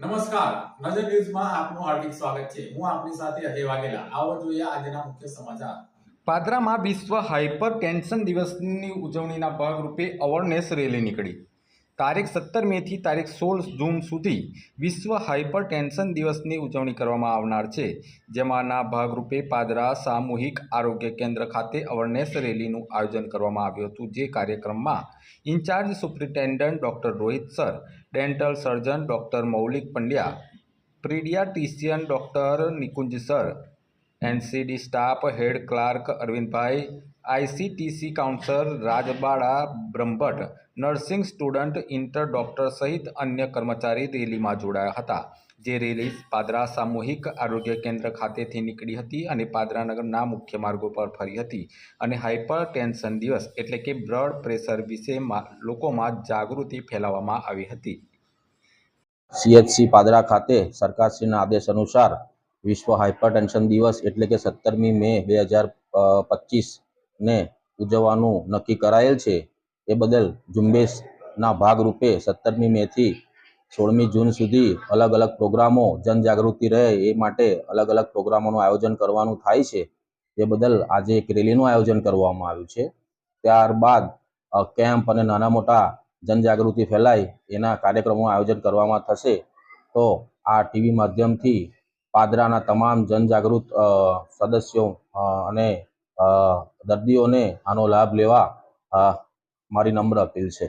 નમસ્કાર. નજર ન્યૂઝમાં આપનું હાર્દિક સ્વાગત છે. હું આપની સાથે અજય વાઘેલા. આવો જોઈએ આજના મુખ્ય સમાચાર. પાદરામાં વિશ્વ હાઇપર ટેન્શન દિવસની ઉજવણીના ભાગરૂપે અવેરનેસ રેલી નીકળી. તારીખ સત્તર મેથી તારીખ સોળ જૂન સુધી વિશ્વ હાઇપર ટેન્શન દિવસની ઉજવણી કરવામાં આવનાર છે, જેમાંના ભાગરૂપે પાદરા સામૂહિક આરોગ્ય કેન્દ્ર ખાતે અવેરનેસ રેલીનું આયોજન કરવામાં આવ્યું હતું. જે કાર્યક્રમમાં incharge superintendent doctor Rohit sir, dental surgeon doctor Maulik Pandya pediatrician doctor Nikunj sir, NCD staff head clerk Arvindbhai ICTC counsellor Rajbala Brahmbhatt, nursing student intern doctor સહિત અન્ય કર્મચારી રેલીમાં જોડાયા હતા. જે રેલી પાદરા સામૂહિક આરોગ્ય કેન્દ્ર ખાતેથી નીકળી હતી અને પાદરા નગરના મુખ્ય માર્ગો પર ફરી હતી અને હાઇપર ટેન્શન દિવસ એટલે કે બ્લડ પ્રેશર વિશે લોકોમાં જાગૃતિ ફેલાવવામાં આવી હતી. સીએચસી પાદરા ખાતે સરકારશ્રીના આદેશ અનુસાર વિશ્વ હાઇપરટેન્શન દિવસ એટલે કે સત્તરમી મે બે હજાર પચીસને ઉજવવાનું નક્કી કરાયેલ છે. એ બદલ ઝુંબેશના ભાગરૂપે સત્તરમી મેથી સોળમી જૂન સુધી અલગ અલગ પ્રોગ્રામો જનજાગૃતિ રહે એ માટે અલગ અલગ પ્રોગ્રામોનું આયોજન કરવાનું થાય છે. તે બદલ આજે એક રેલીનું આયોજન કરવામાં આવ્યું છે. ત્યારબાદ કેમ્પ અને નાના મોટા જનજાગૃતિ ફેલાય એના કાર્યક્રમોનું આયોજન કરવામાં થશે. તો આ ટીવી માધ્યમથી પાદરાના તમામ જનજાગૃત સદસ્યો અને દર્દીઓને આનો લાભ લેવા મારી નમ્ર અપીલ છે.